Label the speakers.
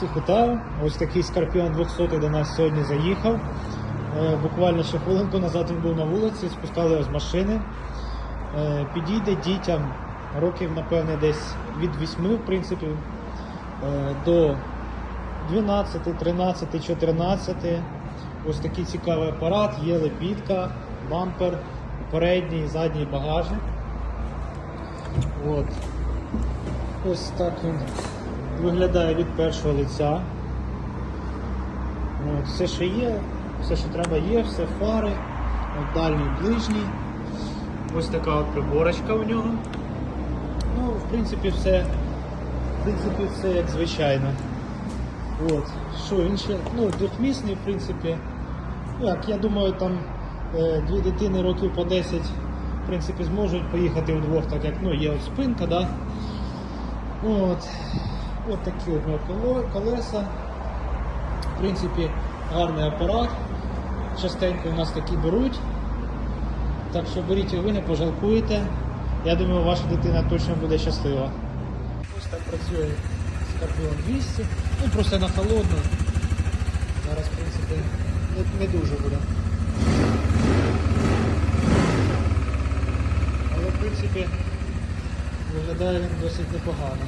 Speaker 1: Всіх вітаю. Ось такий Скорпіон 200 до нас сьогодні заїхав. Е, Буквально ще хвилинку назад він був на вулиці, спускали його з машини. Е, Підійде дітям років, напевне, десь від 8, в принципі, е, до 12, 13, 14. Ось такий цікавий апарат, є лебідка, бампер, передній і задній багажник. От. Ось так він виглядає від першого лиця. От, все, що є, все, що треба є, все фари, от, дальній, ближній. Ось така от приборочка у нього. Ну, в принципі, все, в принципі, все як звичайно. От. Що він ще, ну, двохмісний, в принципі. Ну, як, я думаю, там е, дві дитини років по 10 в принципі, зможуть поїхати вдвох, так як ну, є от спинка, да? От. От такі от колеса. В принципі, гарний апарат. Частенько у нас такі беруть. Так що беріть і ви не пожалкуєте. Я думаю, ваша дитина точно буде щаслива. Ось так працює Scorpion 200. Ну просто на холодно. Зараз, в принципі, не, не дуже буде. Але в принципі виглядає він досить непогано.